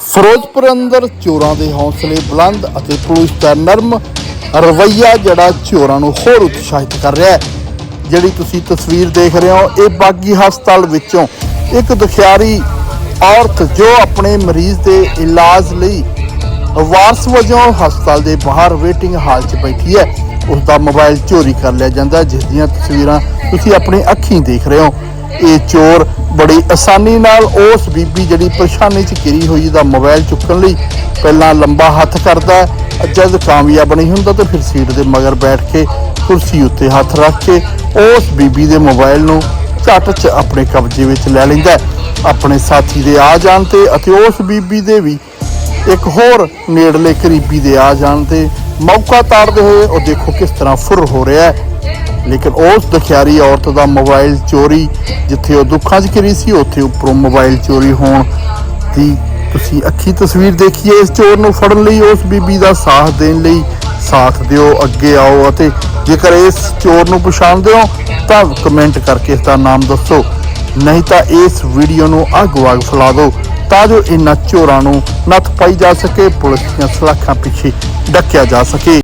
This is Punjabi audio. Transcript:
ਫਿਰੋਜ਼ਪੁਰ ਅੰਦਰ ਚੋਰਾਂ ਦੇ ਹੌਸਲੇ ਬੁਲੰਦ ਅਤੇ ਪੁਲਿਸ ਦਾ ਨਰਮ ਰਵੱਈਆ ਜਿਹੜਾ ਚੋਰਾਂ ਨੂੰ ਹੋਰ ਉਤਸ਼ਾਹਿਤ ਕਰ ਰਿਹਾ ਹੈ। ਜਿਹੜੀ ਤੁਸੀਂ ਤਸਵੀਰ ਦੇਖ ਰਹੇ ਹੋ, ਇਹ ਬਾਗੀ ਹਸਪਤਾਲ ਵਿੱਚੋਂ ਇੱਕ ਦੁਖਿਆਰੀ ਔਰਤ ਜੋ ਆਪਣੇ ਮਰੀਜ਼ ਦੇ ਇਲਾਜ ਲਈ ਵਾਰਸ ਵਜੋਂ ਹਸਪਤਾਲ ਦੇ ਬਾਹਰ ਵੇਟਿੰਗ ਹਾਲ 'ਚ ਬੈਠੀ ਹੈ। ਉਸ ਦਾ ਮੋਬਾਈਲ ਚੋਰੀ ਕਰ ਲਿਆ ਜਾਂਦਾ ਜਿਸ ਦੀਆਂ ਤਸਵੀਰਾਂ ਤੁਸੀਂ ਆਪਣੀ ਅੱਖੀਂ ਦੇਖ ਰਹੇ ਹੋ। ਇਹ ਚੋਰ ਬੜੀ ਆਸਾਨੀ ਨਾਲ ਉਸ ਬੀਬੀ ਜਿਹੜੀ ਪਰੇਸ਼ਾਨੀ 'ਚ ਘਿਰੀ ਹੋਈ ਦਾ ਮੋਬਾਈਲ ਚੁੱਕਣ ਲਈ ਪਹਿਲਾਂ ਲੰਬਾ ਹੱਥ ਕਰਦਾ ਜਦ ਕਾਮਯਾਬ ਨਹੀਂ ਹੁੰਦਾ ਤਾਂ ਫਿਰ ਸੀਟ ਦੇ ਮਗਰ ਬੈਠ ਕੇ ਕੁਰਸੀ ਉੱਤੇ ਹੱਥ ਰੱਖ ਕੇ ਉਸ ਬੀਬੀ ਦੇ ਮੋਬਾਈਲ ਨੂੰ ਝੱਟ 'ਚ ਆਪਣੇ ਕਬਜ਼ੇ ਵਿੱਚ ਲੈ ਲੈਂਦਾ ਆਪਣੇ ਸਾਥੀ ਦੇ ਆ ਜਾਣ ਤੇ ਅਤੇ ਉਸ ਬੀਬੀ ਦੇ ਵੀ ਇੱਕ ਹੋਰ ਨੇੜਲੇ ਕਰੀਬੀ ਦੇ ਆ ਜਾਣ ਤੇ ਮੌਕਾ ਤਾੜਦੇ ਹੋਏ ਉਹ ਦੇਖੋ ਕਿਸ ਤਰ੍ਹਾਂ ਫੁਰ ਹੋ ਰਿਹਾ ਹੈ। ਲੇਕਿਨ ਉਸ ਦੁਖਿਆਰੀ ਔਰਤ ਦਾ ਮੋਬਾਈਲ ਚੋਰੀ ਜਿੱਥੇ ਉਹ ਦੁੱਖਾਂ 'ਚ ਘਿਰੀ ਸੀ, ਉੱਥੇ ਉੱਪਰੋਂ ਮੋਬਾਈਲ ਚੋਰੀ ਹੋਣ ਦੀ ਤੁਸੀਂ ਅੱਖੀ ਤਸਵੀਰ ਦੇਖੀਏ। ਇਸ ਚੋਰ ਨੂੰ ਫੜਨ ਲਈ ਉਸ ਬੀਬੀ ਦਾ ਸਾਥ ਦੇਣ ਲਈ ਸਾਥ ਦਿਓ, ਅੱਗੇ ਆਓ ਅਤੇ ਜੇਕਰ ਇਸ ਚੋਰ ਨੂੰ ਪਛਾਣਦੇ ਹੋ ਤਾਂ ਕਮੈਂਟ ਕਰਕੇ ਇਸ ਦਾ ਨਾਮ ਦੱਸੋ। ਨਹੀਂ ਤਾਂ ਇਸ ਵੀਡੀਓ ਨੂੰ ਅੱਗ ਵਾਗ ਫੈਲਾ ਦਿਓ ਤਾਂ ਜੋ ਇਹਨਾਂ ਚੋਰਾਂ ਨੂੰ ਨੱਥ ਪਾਈ ਜਾ ਸਕੇ, ਪੁਲਿਸ ਦੀਆਂ ਸਲਾਖਾਂ ਪਿੱਛੇ ਡੱਕਿਆ ਜਾ ਸਕੇ।